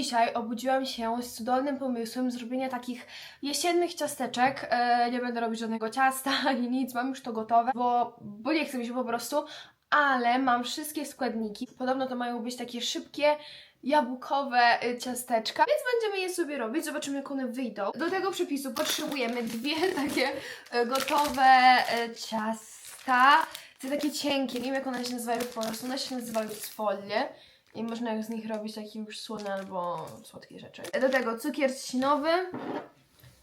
Dzisiaj obudziłam się z cudownym pomysłem zrobienia takich jesiennych ciasteczek. E, nie będę robić żadnego ciasta ani nic, mam już to gotowe, bo, bo nie chce mi się po prostu, ale mam wszystkie składniki. Podobno to mają być takie szybkie, jabłkowe y, ciasteczka, więc będziemy je sobie robić, zobaczymy jak one wyjdą. Do tego przepisu potrzebujemy dwie takie y, gotowe y, ciasta. Te takie cienkie, nie wiem jak one się nazywają po prostu, one się nazywają sfolie. I można z nich robić takie już słone albo słodkie rzeczy. Do tego cukier trzcinowy,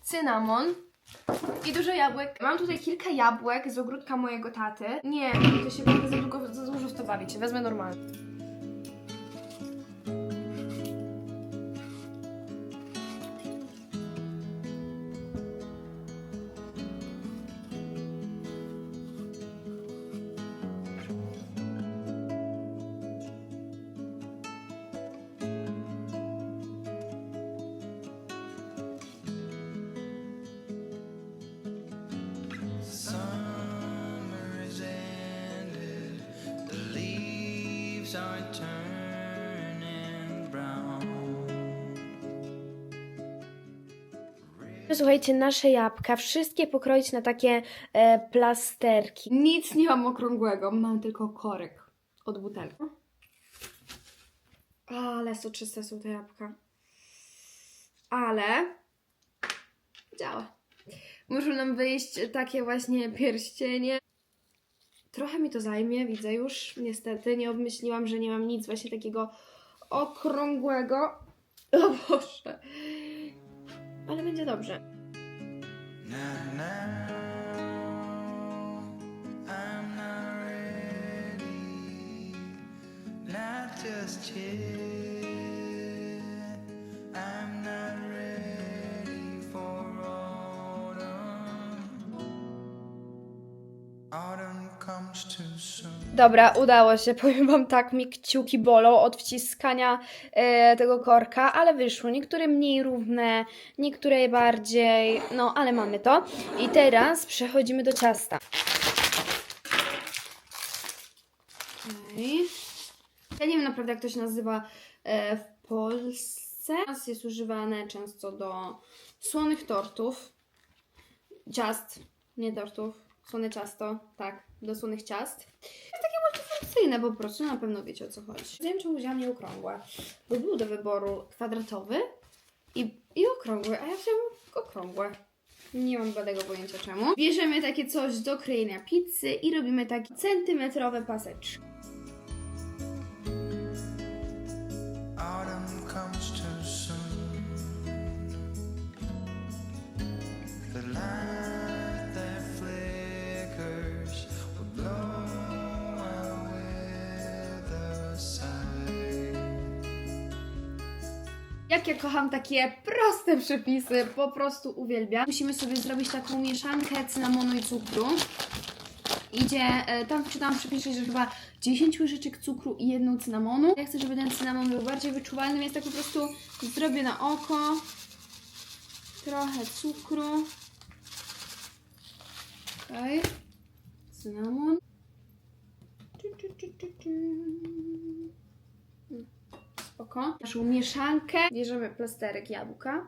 cynamon i dużo jabłek. Mam tutaj kilka jabłek z ogródka mojego taty. Nie, to się będę za, długo, za dużo w to bawić. Wezmę normalnie. Are turning brown. Słuchajcie, nasze jabłka, wszystkie pokroić na takie e, plasterki. Nic nie mam okrągłego, mam tylko korek od butelki. Ale soczyste są te jabłka. Ale działa. Muszą nam wyjść takie właśnie pierścienie. Trochę mi to zajmie, widzę już. Niestety nie obmyśliłam, że nie mam nic właśnie takiego okrągłego. O Boże. Ale będzie dobrze. Ready, not just. Dobra, udało się. Powiem Wam tak, mi kciuki bolą od wciskania e, tego korka, ale wyszło. Niektóre mniej równe, niektóre bardziej. No, ale mamy to. I teraz przechodzimy do ciasta. Ja nie wiem naprawdę, jak to się nazywa e, w Polsce. Nas jest używane często do słonych tortów. Ciast, nie tortów. Słone ciasto, tak, do słonych ciast. Jest takie multifunkcyjne po prostu, na pewno wiecie o co chodzi. Nie wiem, czemu wzięłam nieokrągłe, bo był do wyboru kwadratowy i, i okrągły, a ja wziąłam okrągłe. Nie mam żadnego pojęcia czemu. Bierzemy takie coś do krojenia pizzy i robimy takie centymetrowe paseczki. Ja kocham takie proste przepisy, po prostu uwielbiam. Musimy sobie zrobić taką mieszankę cynamonu i cukru. Idzie, e, tam czytałam w że chyba 10 łyżeczek cukru i jedną cynamonu. Ja chcę, żeby ten cynamon był bardziej wyczuwalny, więc tak po prostu zrobię na oko. Trochę cukru. Okej. Cynamon. Tu, tu, tu. Spoko. Naszą mieszankę. Bierzemy plasterek jabłka.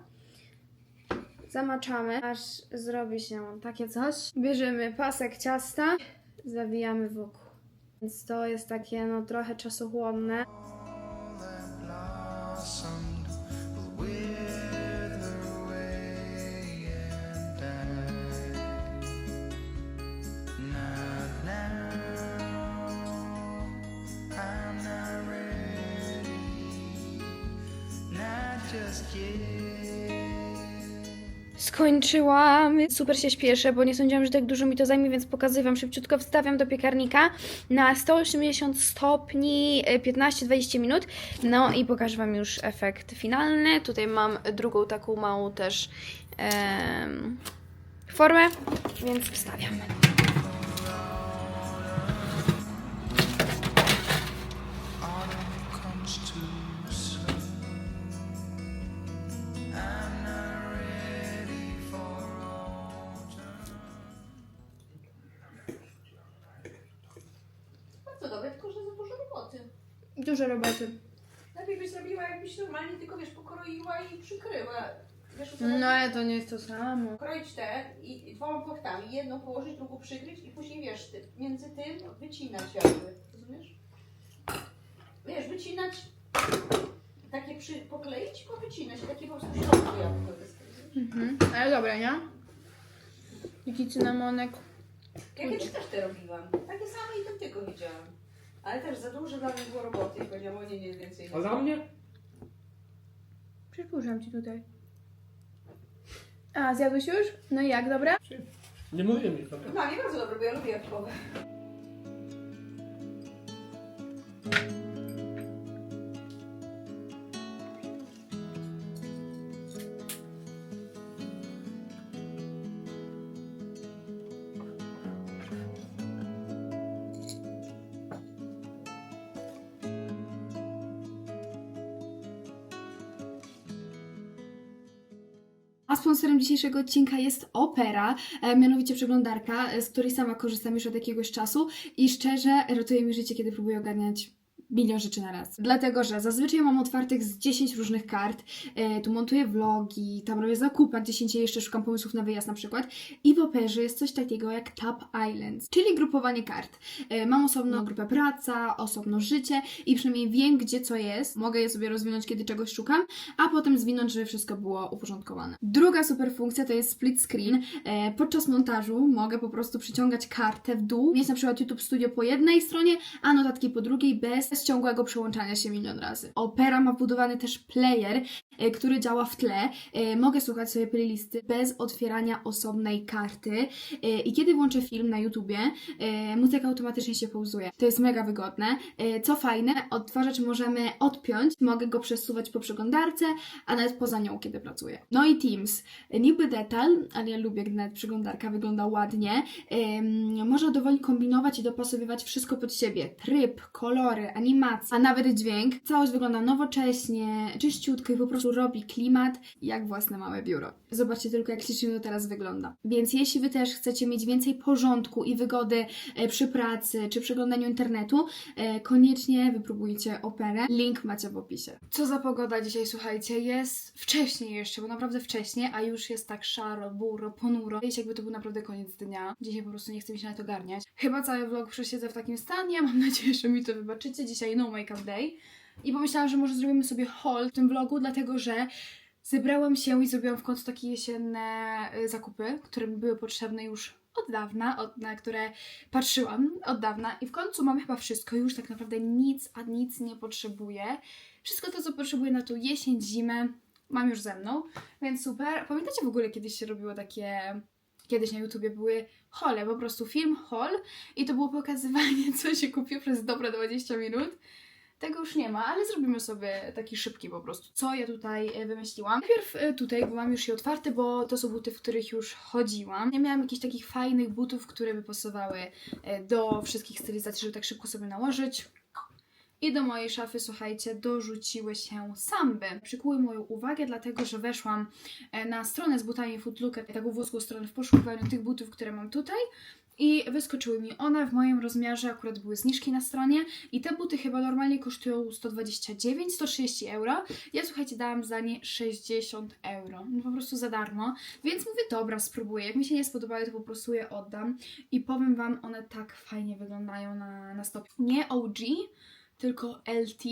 Zamaczamy, aż zrobi się takie coś. Bierzemy pasek ciasta, zawijamy wokół. Więc to jest takie no trochę czasochłonne. Skończyłam. Super się śpieszę, bo nie sądziłam, że tak dużo mi to zajmie, więc pokazuję Wam szybciutko. Wstawiam do piekarnika na 180 stopni e, 15-20 minut. No i pokażę Wam już efekt finalny. Tutaj mam drugą taką małą też em, formę, więc wstawiam. Dużo roboty. Lepiej byś zrobiła, jakbyś byś normalnie tylko, wiesz, pokroiła i przykryła. Wiesz, o co No ale to nie jest to samo. Kroić te i, i dwoma płachtami. Jedną położyć, drugą przykryć i później, wiesz, ty, między tym wycinać jakby. Rozumiesz? Wiesz, wycinać, takie przy, pokleić i powycinać. Takie po prostu w środku jabłko jest. Mhm. Ale dobra, nie? Taki cynamonek. Jak ja ci też te robiłam. Takie same i tam tylko widziałam. Ale też za dużo dla mnie było roboty i powiedziałam, o nie, nie, więcej. A zrobię. mnie? Przypuszczam ci tutaj. A, zjadłeś już? No i jak, dobra? Nie mówiłem nic. dobra. Dla mnie bardzo dobre, bo ja lubię jabłkowe. Sponsorem dzisiejszego odcinka jest Opera, e, mianowicie przeglądarka, e, z której sama korzystam już od jakiegoś czasu i szczerze ratuje mi życie, kiedy próbuję ogarniać milion rzeczy na raz. Dlatego, że zazwyczaj mam otwartych z 10 różnych kart, e, tu montuję vlogi, tam robię zakupy, a 10 jeszcze szukam pomysłów na wyjazd na przykład i w Operze jest coś takiego jak Tab Islands, czyli grupowanie kart. E, mam osobno grupę praca, osobno życie i przynajmniej wiem, gdzie co jest, mogę je sobie rozwinąć, kiedy czegoś szukam, a potem zwinąć, żeby wszystko było uporządkowane. Druga super funkcja to jest split screen. E, podczas montażu mogę po prostu przyciągać kartę w dół, mieć na przykład YouTube Studio po jednej stronie, a notatki po drugiej bez ciągłego przełączania się milion razy. Opera ma wbudowany też player, e, który działa w tle. E, mogę słuchać sobie playlisty bez otwierania osobnej karty e, i kiedy włączę film na YouTubie, muzyka automatycznie się pauzuje. To jest mega wygodne. Co fajne, odtwarzacz możemy odpiąć, mogę go przesuwać po przeglądarce, a nawet poza nią, kiedy pracuję. No i Teams. Niby detal, ale ja lubię, gdy nawet przeglądarka wygląda ładnie. Można dowolnie kombinować i dopasowywać wszystko pod siebie. Tryb, kolory, animacje, a nawet dźwięk. Całość wygląda nowocześnie, czyściutko i po prostu robi klimat jak własne małe biuro. Zobaczcie tylko, jak ślicznie to teraz wygląda. Więc jeśli Wy też chcecie mieć więcej porządku i wygody e, przy pracy czy przeglądaniu internetu, e, koniecznie wypróbujcie operę. Link macie w opisie. Co za pogoda dzisiaj, słuchajcie, jest wcześniej jeszcze, bo naprawdę wcześnie, a już jest tak szaro, buro, ponuro. Wiecie, jakby to był naprawdę koniec dnia. Dzisiaj po prostu nie chcę mi się na to garniać. Chyba cały vlog przesiedzę w takim stanie, mam nadzieję, że mi to wybaczycie. Dzisiaj no make-up day. I pomyślałam, że może zrobimy sobie haul w tym vlogu, dlatego że zebrałam się i zrobiłam w końcu takie jesienne y, zakupy, które mi były potrzebne już od dawna, od, na które patrzyłam od dawna i w końcu mam chyba wszystko, już tak naprawdę nic, a nic nie potrzebuję. Wszystko to, co potrzebuję na tą jesień, zimę, mam już ze mną, więc super. Pamiętacie w ogóle kiedyś się robiło takie, kiedyś na YouTubie były hole, po prostu film haul i to było pokazywanie, co się kupiło przez dobre 20 minut. Tego już nie ma, ale zrobimy sobie taki szybki po prostu. Co ja tutaj e, wymyśliłam? Najpierw e, tutaj, bo mam już je otwarte, bo to są buty, w których już chodziłam. Ja miałam jakichś takich fajnych butów, które by pasowały e, do wszystkich stylizacji, żeby tak szybko sobie nałożyć. I do mojej szafy, słuchajcie, dorzuciły się samby. Przykuły moją uwagę, dlatego że weszłam e, na stronę z butami Footlooker, taką włoską stronę w poszukiwaniu tych butów, które mam tutaj. I wyskoczyły mi one w moim rozmiarze, akurat były zniżki na stronie. I te buty chyba normalnie kosztują 129, 130 euro. Ja słuchajcie, dałam za nie 60 euro. No po prostu za darmo. Więc mówię, dobra, spróbuję. Jak mi się nie spodobały, to po prostu je oddam. I powiem Wam, one tak fajnie wyglądają na, na stopie. Nie OG, tylko LT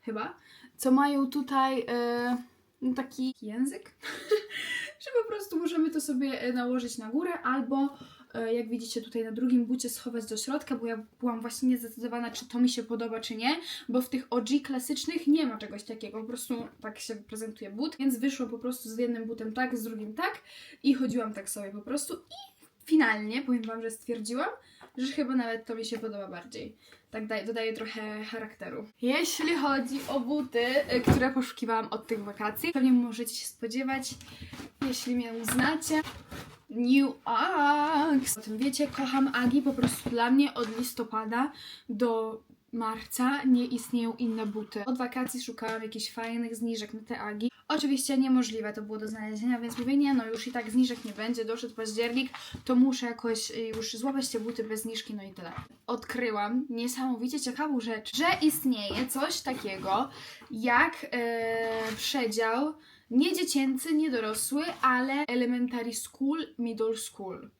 chyba, co mają tutaj e, no taki język, że po prostu możemy to sobie e, nałożyć na górę albo e, jak widzicie tutaj na drugim bucie schować do środka, bo ja byłam właśnie niezdecydowana, czy to mi się podoba, czy nie, bo w tych OG klasycznych nie ma czegoś takiego, po prostu tak się prezentuje but, więc wyszło po prostu z jednym butem tak, z drugim tak i chodziłam tak sobie po prostu i finalnie powiem Wam, że stwierdziłam, że chyba nawet to mi się podoba bardziej. Tak daj, dodaje trochę charakteru. Jeśli chodzi o buty, y, które poszukiwałam od tych wakacji, pewnie możecie się spodziewać, jeśli mnie znacie. New Axe. O tym wiecie, kocham Agi po prostu dla mnie od listopada do marca nie istnieją inne buty. Od wakacji szukałam jakichś fajnych zniżek na te agi. Oczywiście niemożliwe to było do znalezienia, więc mówię, nie no, już i tak zniżek nie będzie, doszedł październik, to muszę jakoś y, już złapać te buty bez zniżki, no i tyle. Odkryłam niesamowicie ciekawą rzecz, że istnieje coś takiego jak e, przedział nie dziecięcy, nie dorosły, ale elementary school, middle school.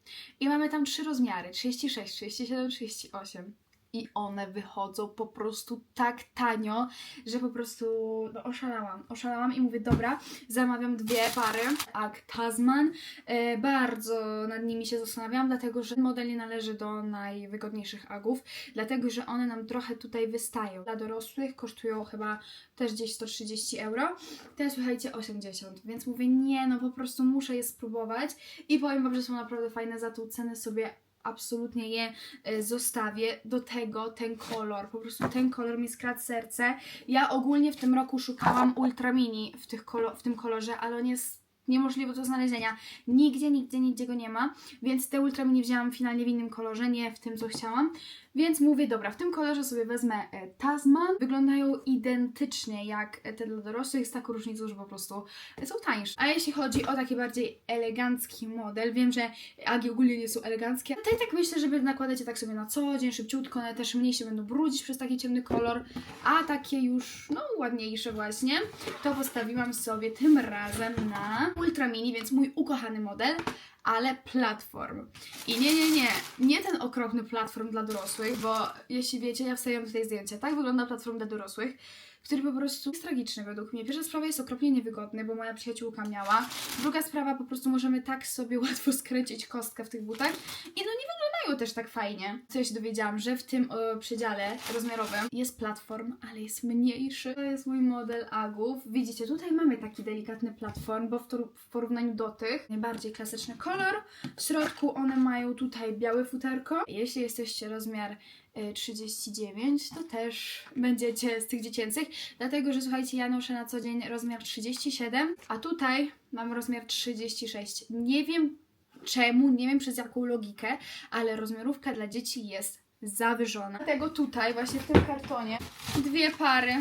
I mamy tam trzy rozmiary: 36, 37, 38. I one wychodzą po prostu tak tanio, że po prostu no, oszalałam. Oszalałam i mówię, dobra, zamawiam dwie pary. Ag Tasman. E, bardzo nad nimi się zastanawiałam, dlatego że model nie należy do najwygodniejszych agów, dlatego że one nam trochę tutaj wystają. Dla dorosłych kosztują chyba też gdzieś 130 euro. Te słuchajcie 80, więc mówię, nie, no po prostu muszę je spróbować i powiem Wam, że są naprawdę fajne, za tą cenę sobie absolutnie je e, zostawię. Do tego ten kolor, po prostu ten kolor mi skradł serce. Ja ogólnie w tym roku szukałam Ultra Mini w, tych kolo- w tym kolorze, ale on jest niemożliwy do znalezienia. Nigdzie, nigdzie, nigdzie go nie ma, więc te Ultra Mini wzięłam finalnie w innym kolorze, nie w tym, co chciałam. Więc mówię, dobra, w tym kolorze sobie wezmę e, Tasman. Wyglądają identycznie jak e, te dla dorosłych, z taką różnicą, że po prostu są tańsze. A jeśli chodzi o taki bardziej elegancki model, wiem, że agi ogólnie nie są eleganckie, i tak myślę, żeby nakładać je tak sobie na co dzień, szybciutko, one też mniej się będą brudzić przez taki ciemny kolor, a takie już, no, ładniejsze właśnie, to postawiłam sobie tym razem na Ultra Mini, więc mój ukochany model, ale platform. I nie, nie, nie, nie ten okropny platform dla dorosłych, bo jeśli wiecie, ja wstawiam tutaj zdjęcia. Tak wygląda platform dla dorosłych, który po prostu jest tragiczny według mnie. Pierwsza sprawa jest okropnie niewygodny, bo moja przyjaciółka miała. Druga sprawa, po prostu możemy tak sobie łatwo skręcić kostkę w tych butach i no nie wyglądają też tak fajnie. Co ja się dowiedziałam, że w tym e, przedziale rozmiarowym jest platform, ale jest mniejszy. To jest mój model agów. Widzicie, tutaj mamy taki delikatny platform, bo w, w porównaniu do tych najbardziej klasyczny kolor. W środku one mają tutaj białe futerko. Jeśli jesteście rozmiar e, 39, to też będziecie z tych dziecięcych, dlatego że słuchajcie, ja noszę na co dzień rozmiar 37, a tutaj mam rozmiar 36. Nie wiem czemu, nie wiem przez jaką logikę, ale rozmiarówka dla dzieci jest zawyżona. Dlatego tutaj, właśnie w tym kartonie, dwie pary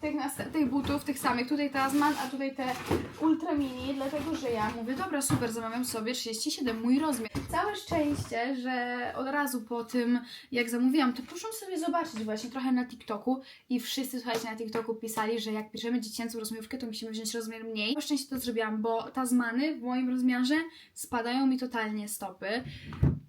tych, tych butów, tych samych. Tutaj Tasman, a tutaj te Ultra Mini, dlatego że ja mówię, dobra, super, zamawiam sobie 37, mój rozmiar. Całe szczęście, że od razu po tym, jak zamówiłam, to proszę sobie zobaczyć właśnie trochę na TikToku i wszyscy, słuchajcie, na TikToku pisali, że jak bierzemy dziecięcą rozmiarówkę, to musimy wziąć rozmiar mniej. Po szczęście to zrobiłam, bo Tasmany w moim rozmiarze spadają mi totalnie stopy.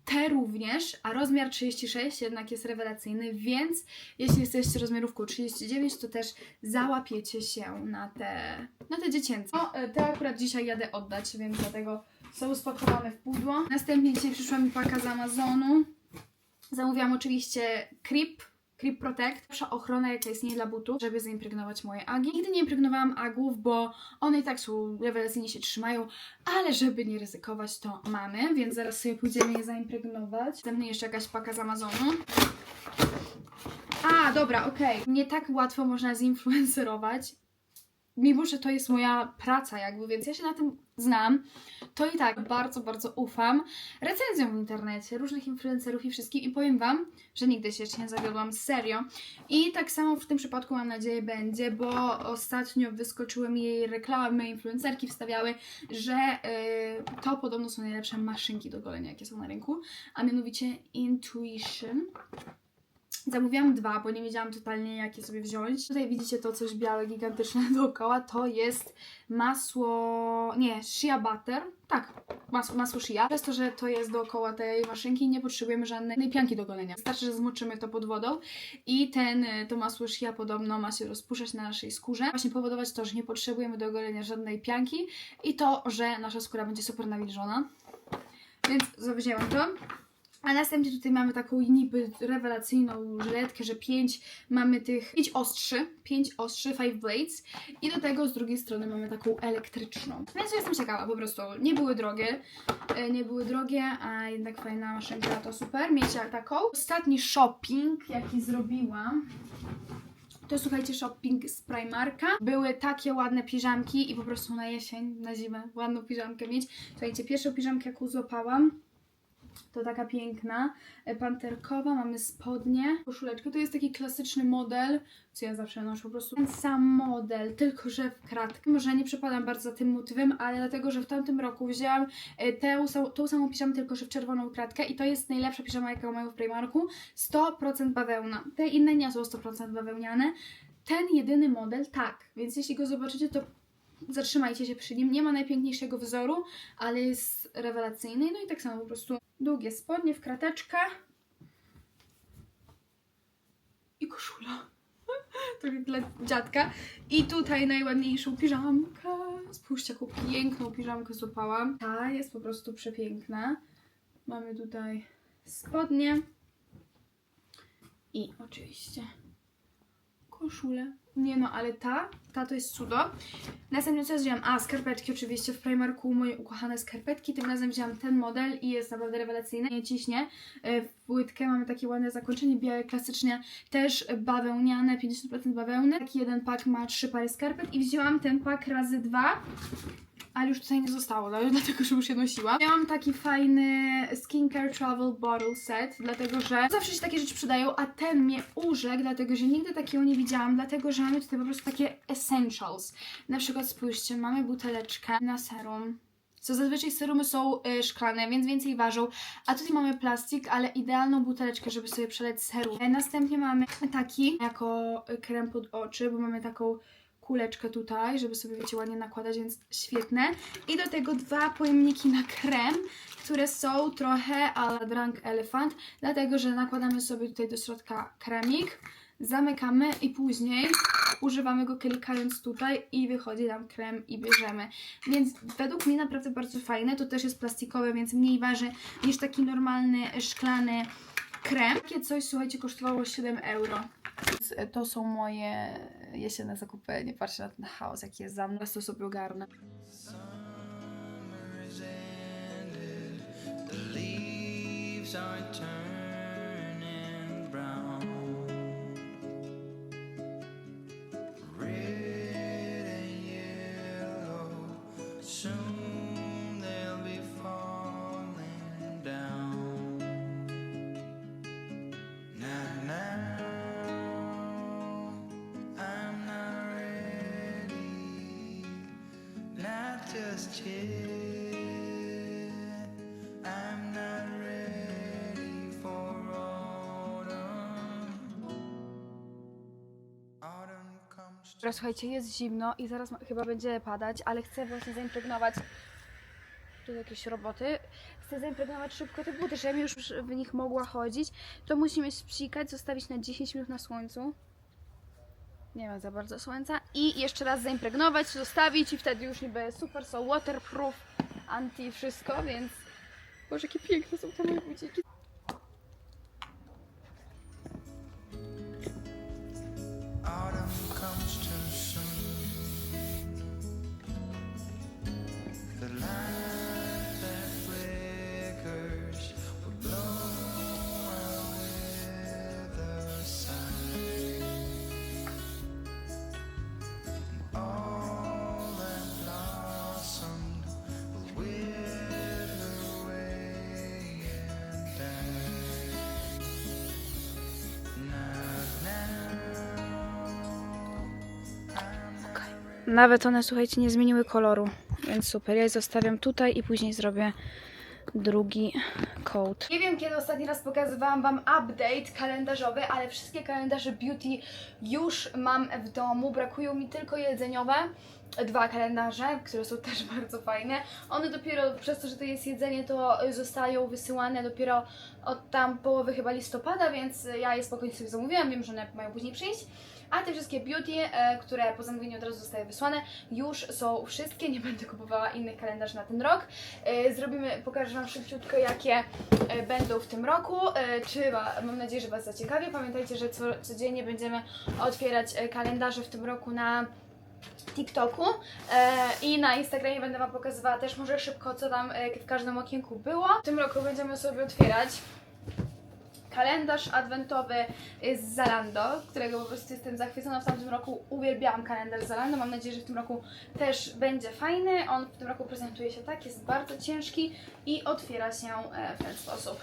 Te również, a rozmiar 36 jednak jest rewelacyjny, więc jeśli jesteście rozmiarówką 39, to też załapiecie się na te, na te dziecięce. No, e, te akurat dzisiaj jadę oddać, więc dlatego są spakowane w pudło. Następnie dzisiaj przyszła mi paka z Amazonu. Zamówiłam oczywiście Creep, Creep Protect. Pierwsza ochrona, jaka istnieje dla butów, żeby zaimpregnować moje agi. Nigdy nie impregnowałam agów, bo one i tak są rewelacyjnie się trzymają, ale żeby nie ryzykować, to mamy, więc zaraz sobie pójdziemy je zaimpregnować. Mnie jeszcze jakaś paka z Amazonu. A, dobra, okej. Nie tak łatwo można zinfluencerować, mimo że to jest moja praca jakby, więc ja się na tym znam, to i tak bardzo, bardzo ufam recenzjom w internecie, różnych influencerów i wszystkim i powiem Wam, że nigdy się jeszcze nie zawiodłam, serio. I tak samo w tym przypadku mam nadzieję będzie, bo ostatnio wyskoczyły mi jej reklamy, influencerki wstawiały, że y, to podobno są najlepsze maszynki do golenia, jakie są na rynku, a mianowicie Intuition. Zamówiłam dwa, bo nie wiedziałam totalnie jakie sobie wziąć. Tutaj widzicie to coś białe, gigantyczne dookoła. To jest masło... nie, shea butter. Tak, masło, masło shea. Przez to, że to jest dookoła tej maszynki, nie potrzebujemy żadnej pianki do golenia. Wystarczy, że zmoczymy to pod wodą i ten, to masło shea podobno ma się rozpuszczać na naszej skórze. Właśnie powodować to, że nie potrzebujemy do golenia żadnej pianki i to, że nasza skóra będzie super nawilżona. Więc zawzięłam to. A następnie tutaj mamy taką niby rewelacyjną żyletkę, że pięć mamy tych, pięć ostrzy, pięć ostrzy, five blades i do tego z drugiej strony mamy taką elektryczną. Więc jestem ciekawa, po prostu nie były drogie, e, nie były drogie, a jednak fajna maszynka, to super, mieć taką. Ostatni shopping, jaki zrobiłam, to słuchajcie, shopping z Primarka. Były takie ładne piżamki i po prostu na jesień, na zimę ładną piżamkę mieć. Słuchajcie, pierwszą piżamkę jaką złapałam, To taka piękna, e, panterkowa, mamy spodnie, koszuleczkę. To jest taki klasyczny model, co ja zawsze noszę, po prostu ten sam model, tylko że w kratkę. Może nie przepadam bardzo za tym motywem, ale dlatego, że w tamtym roku wzięłam e, tę, tą samą piżamę, tylko że w czerwoną kratkę i to jest najlepsza piżama, jaką mają w Primarku. 100% bawełna. Te inne nie są 100% bawełniane. Ten jedyny model tak, więc jeśli go zobaczycie, to zatrzymajcie się przy nim. Nie ma najpiękniejszego wzoru, ale jest rewelacyjny. No i tak samo po prostu długie spodnie w krateczkę i koszula. To jak dla dziadka. I tutaj najładniejszą piżamkę. Spójrzcie, jaką piękną piżamkę złapałam. Ta jest po prostu przepiękna. Mamy tutaj spodnie i oczywiście koszulę. Nie no, ale ta, ta to jest cudo. Następnie co wziąłam? A, skarpetki oczywiście w Primarku, moje ukochane skarpetki. Tym razem wziąłam ten model i jest naprawdę rewelacyjny. Nie ciśnie. E, W płytkę mamy takie ładne zakończenie, białe, klasycznie, też bawełniane, 50% bawełny. Taki jeden pak ma trzy pary skarpet i wzięłam ten pak razy dwa. Ale już tutaj nie zostało, dlatego że już je nosiłam. Miałam taki fajny skincare travel bottle set, dlatego że zawsze się takie rzeczy przydają, a ten mnie urzekł, dlatego że nigdy takiego nie widziałam, dlatego że mamy tutaj po prostu takie essentials. Na przykład spójrzcie, mamy buteleczkę na serum. Co zazwyczaj serumy są y, szklane, więc więcej ważą. A tutaj mamy plastik, ale idealną buteleczkę, żeby sobie przeleć serum. E, Następnie mamy taki jako y, krem pod oczy, bo mamy taką kuleczkę tutaj, żeby sobie wiecie ładnie nakładać, więc świetne. I do tego dwa pojemniki na krem, które są trochę a la Drunk Elephant, dlatego że nakładamy sobie tutaj do środka kremik, zamykamy i później używamy go klikając tutaj i wychodzi nam krem i bierzemy. Więc według mnie naprawdę bardzo fajne. To też jest plastikowe, więc mniej waży niż taki normalny szklany krem. Takie coś, słuchajcie, kosztowało 7 euro. To są moje jesienne zakupy. Nie patrzcie na ten chaos, jaki jest za mną. To sobie ogarnę. Ended. The leaves are turning Teraz słuchajcie, jest zimno i zaraz ma, chyba będzie padać, ale chcę właśnie zaimpregnować. Tu jakieś roboty. Chcę zaimpregnować szybko te buty, żebym już w nich mogła chodzić. To musimy spsikać, zostawić na 10 minut na słońcu. Nie ma za bardzo słońca. I jeszcze raz zaimpregnować, zostawić i wtedy już niby super są waterproof, anti wszystko, więc... Boże, jakie piękne są te moje buciki. Nawet one, słuchajcie, nie zmieniły koloru, więc super. Ja je zostawiam tutaj i później zrobię drugi coat. Nie wiem, kiedy ostatni raz pokazywałam Wam update kalendarzowy, ale wszystkie kalendarze beauty już mam w domu. Brakują mi tylko jedzeniowe. Dwa kalendarze, które są też bardzo fajne. One dopiero przez to, że to jest jedzenie, to zostają wysyłane dopiero od tam połowy chyba listopada, więc ja je spokojnie sobie zamówiłam. Wiem, że one mają później przyjść. A te wszystkie beauty, e, które po zamówieniu od razu zostały wysłane, już są wszystkie. Nie będę kupowała innych kalendarzy na ten rok. E, zrobimy, pokażę Wam szybciutko, jakie e, będą w tym roku. Czy mam nadzieję, że Was zaciekawi. Pamiętajcie, że co, codziennie będziemy otwierać kalendarze w tym roku na TikToku i na Instagramie będę Wam pokazywała też może szybko, co tam w każdym okienku było. W tym roku będziemy sobie otwierać kalendarz adwentowy z Zalando, którego po prostu jestem zachwycona. W tamtym roku uwielbiałam kalendarz Zalando. Mam nadzieję, że w tym roku też będzie fajny. On w tym roku prezentuje się tak, jest bardzo ciężki i otwiera się e, w ten sposób.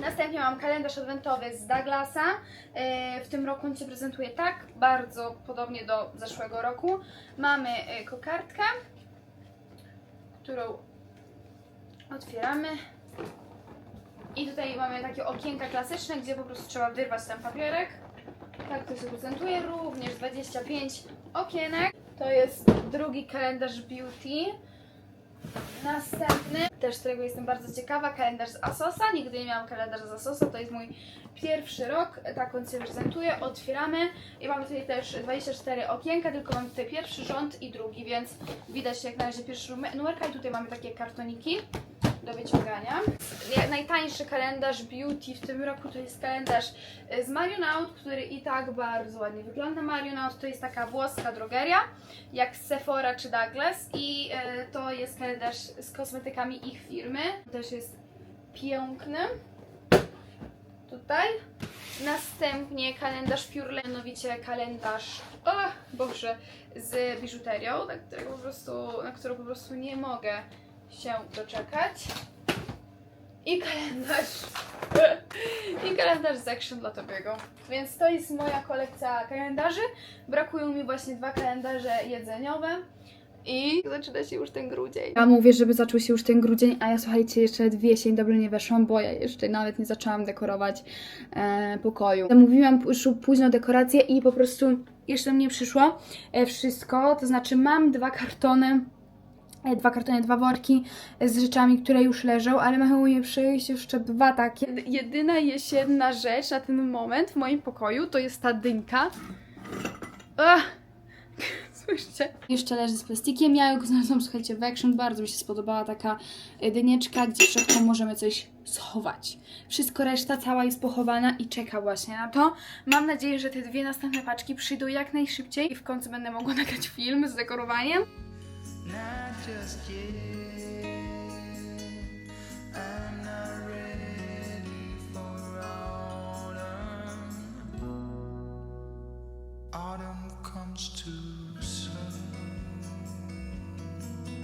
Następnie mam kalendarz adwentowy z Douglasa. E, W tym roku on się prezentuje tak, bardzo podobnie do zeszłego roku. Mamy e, kokardkę, którą otwieramy. I tutaj mamy takie okienka klasyczne, gdzie po prostu trzeba wyrwać ten papierek. Tak to się prezentuje. Również 25 okienek. To jest drugi kalendarz Beauty. Następny, też którego jestem bardzo ciekawa, kalendarz z Asosa. Nigdy nie miałam kalendarza z Asosa, to jest mój pierwszy rok. Tak on się prezentuje. Otwieramy i mamy tutaj też 24 okienka, tylko mamy tutaj pierwszy rząd i drugi, więc widać jak na razie pierwszy numer- numerka i tutaj mamy takie kartoniki do wyciągania. Najtańszy kalendarz Beauty w tym roku to jest kalendarz e, z Marionaut, który i tak bardzo ładnie wygląda. Marionaut to jest taka włoska drogeria, jak Sephora czy Douglas i e, to jest kalendarz z kosmetykami ich firmy. Też jest piękny. Tutaj. Następnie kalendarz Purely, mianowicie kalendarz, o Boże, z biżuterią, na którego po prostu, na którą po prostu nie mogę się doczekać. I kalendarz. I kalendarz z Action dla Tobiego. Więc to jest moja kolekcja kalendarzy. Brakują mi właśnie dwa kalendarze jedzeniowe. I zaczyna się już ten grudzień. Ja mówię, żeby zaczął się już ten grudzień, a ja słuchajcie, jeszcze w jesień dobrze nie weszłam, bo ja jeszcze nawet nie zaczęłam dekorować e, pokoju. Zamówiłam już późno dekoracje i po prostu jeszcze mnie przyszło e, wszystko, to znaczy mam dwa kartony dwa kartony, dwa worki z rzeczami, które już leżą, ale mają je przyjść jeszcze dwa takie. Jedyna jesienna rzecz na ten moment w moim pokoju to jest ta dynka. Ach. Słyszycie? Jeszcze leży z plastikiem. Ja ją znalazłam, słuchajcie, w Action. Bardzo mi się spodobała taka e, dynieczka, gdzie w środku możemy coś schować. Wszystko reszta cała jest pochowana i czeka właśnie na to. Mam nadzieję, że te dwie następne paczki przyjdą jak najszybciej i w końcu będę mogła nagrać film z dekorowaniem. Not just yet. I'm not ready for autumn. Autumn comes too soon.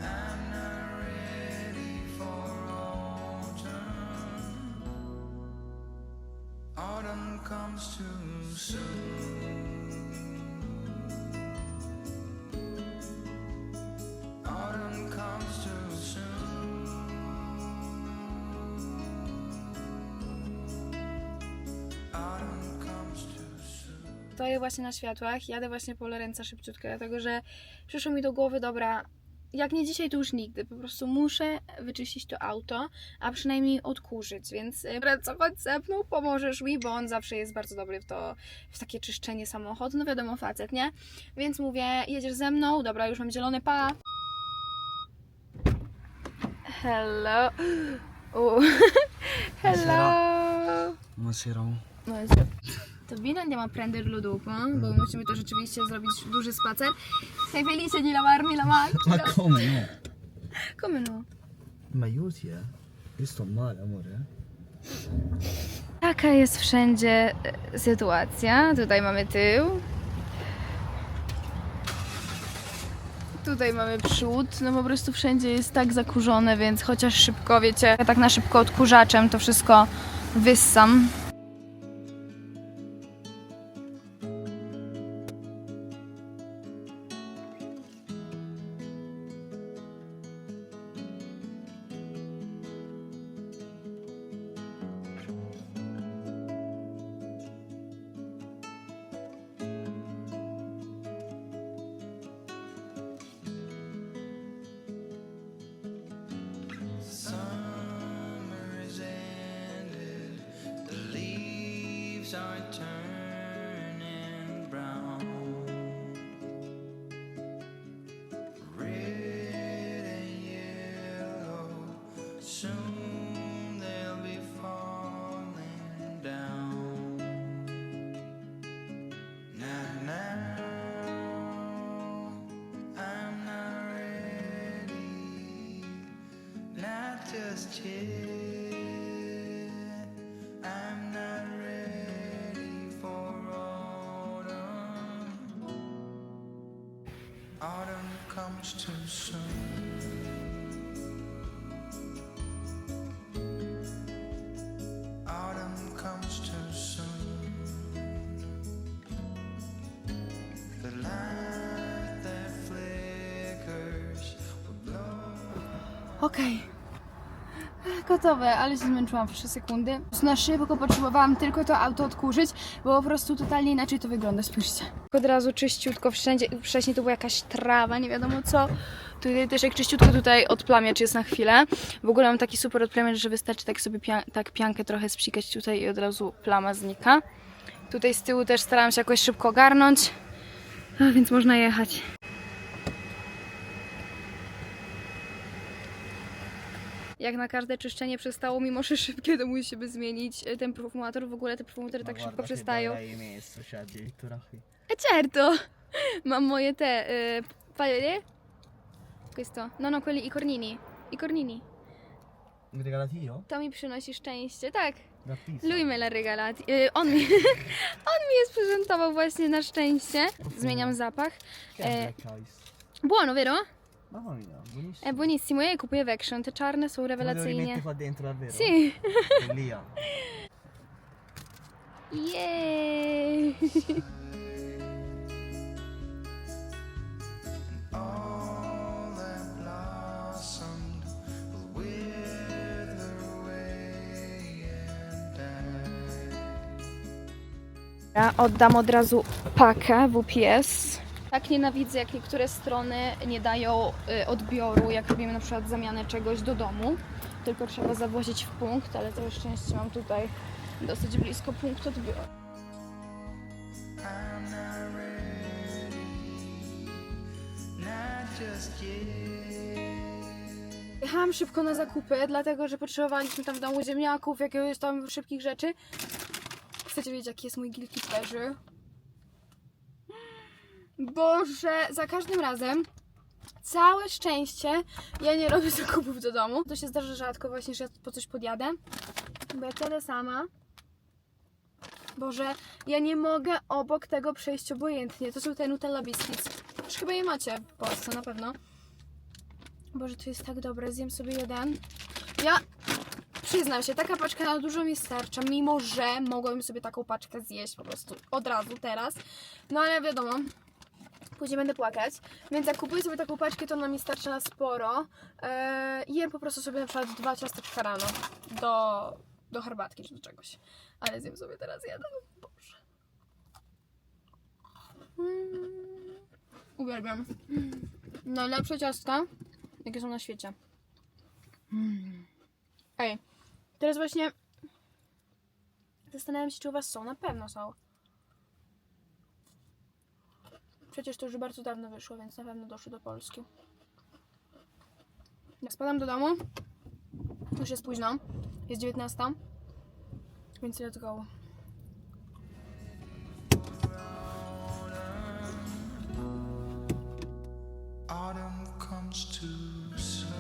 I'm not ready for autumn. Autumn comes too soon. Stoję właśnie na światłach, jadę właśnie po Lorenza szybciutko, dlatego że przyszło mi do głowy, dobra, jak nie dzisiaj, to już nigdy. Po prostu muszę wyczyścić to auto, a przynajmniej odkurzyć, więc y, Lorenzo, chodź ze mną, pomożesz mi, bo on zawsze jest bardzo dobry w to, w takie czyszczenie samochodu, no wiadomo, facet, nie? Więc mówię, jedziesz ze mną, dobra, już mam zielony, pa! Hello! U. Hello! Buonasera. No jest... To Bino andiamo a prendere lo dopo, bo musimy to rzeczywiście zrobić duży spacer. Sei felice di lavarmi la macchina? Ma come no? Come no? Ma sì, eh. Io sto male, amore. Taka jest wszędzie e, sytuacja. Tutaj mamy tył. Tutaj mamy przód, no po prostu wszędzie jest tak zakurzone, więc chociaż szybko, wiecie, ja tak na szybko odkurzaczem to wszystko wyssam. Are turning brown. Red and yellow. Soon they'll be falling down. Not now. I'm not ready. Not just yet. Comes too soon. Autumn comes too soon. The light that flickers will blow. Gotowe, ale się zmęczyłam w 3 sekundy. Na szybko potrzebowałam tylko to auto odkurzyć, bo po prostu totalnie inaczej to wygląda, spójrzcie. Od razu czyściutko wszędzie, wcześniej to była jakaś trawa, nie wiadomo co. Tutaj też jak czyściutko tutaj odplamiacz jest na chwilę. W ogóle mam taki super odplamiacz, że wystarczy tak sobie pia tak piankę trochę spsikać tutaj i od razu plama znika. Tutaj z tyłu też starałam się jakoś szybko ogarnąć, a, więc można jechać. Jak na każde czyszczenie przestało, mimo że szybkie, to musi się zmienić e, ten perfumator. W ogóle te perfumatory tak szybko przestają. E certo! Mam moje te... Y, paio Questo. No, no, quelli i cornini. I cornini. Regalati io? To mi przynosi szczęście, tak. Da pizza. Lui me la regalati. Y, on mi... on mi je sprezentował właśnie na szczęście. Zmieniam zapach. Che Eh. è Black Ice? Buono, vero? Mamma mia, buonissimo. È buonissimo. Je kupuję w Action. Te czarne są Me lo rimetti rewelacyjnie. qua dentro davvero? Sì. Follia. Jej! Ja oddam od razu pakę w UPS. Tak nienawidzę, jak niektóre strony nie dają y, odbioru, jak robimy na przykład zamianę czegoś do domu. Tylko trzeba zawozić w punkt, ale całe szczęście mam tutaj dosyć blisko punkt odbioru. Jechałam szybko na zakupy, dlatego że potrzebowaliśmy tam w domu ziemniaków, jakiegoś tam szybkich rzeczy. Chcecie wiedzieć, jaki jest mój guilty pleasure? Boże, za każdym razem całe szczęście ja nie robię zakupów do domu. To się zdarza rzadko właśnie, że ja po coś podjadę. Bo ja tyle sama. Boże, ja nie mogę obok tego przejść obojętnie. To są te Nutella Biscuits. Już chyba je macie w Polsce, na pewno. Boże, to jest tak dobre, zjem sobie jeden. Ja przyznam się, taka paczka na dużo mi starcza, mimo że mogłabym sobie taką paczkę zjeść po prostu od razu teraz. No ale wiadomo, później będę płakać. Więc jak kupuję sobie taką paczkę, to ona mi starcza na sporo. Eee, jem po prostu sobie na przykład dwa ciasteczka rano do, do herbatki czy do czegoś. Ale zjem sobie teraz jeden. Boże. Mm, uwielbiam. Najlepsze ciastka, jakie są na świecie. Mm. Ej, Teraz właśnie zastanawiam się, czy u Was są. Na pewno są. Przecież to już bardzo dawno wyszło, więc na pewno doszło do Polski. Ja spadam do domu. Już jest późno. Jest 19. Więc let's go. Autumn comes too soon.